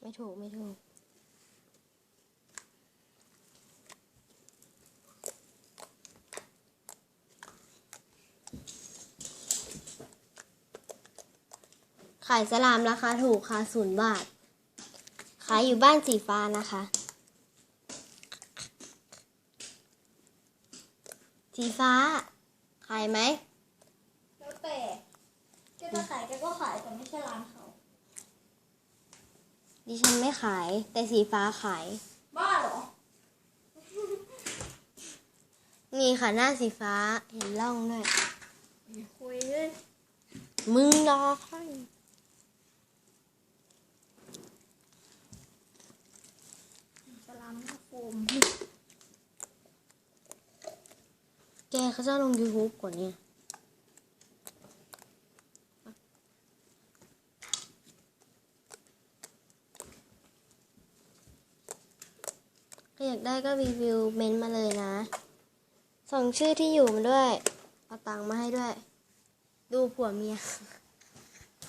ไม่ถูก ไม่ถูก ขายสลามราคาถูกค่ะศูนย์บาท ขายอยู่บ้านสีฟ้านะคะ สีฟ้า ขายไหมแล้วแต่แกจะขายแกก็ขายแต่ไม่ใช่ร้านเขา ดิฉันไม่ขาย แต่สีฟ้าขาย บ้าเหรอ นี่ค่ะหน้าสีฟ้าเห็นร่องด้วย คุยเลยมึงรอค่อยสลามหน้าโฟมแกเขาจะลง YouTube ก่อนเนี่ย ถ้าอยากได้ก็รีวิวเมนต์มาเลยนะ ส่งชื่อที่อยู่มาด้วย เอาตังค์มาให้ด้วย ดูผัวเมีย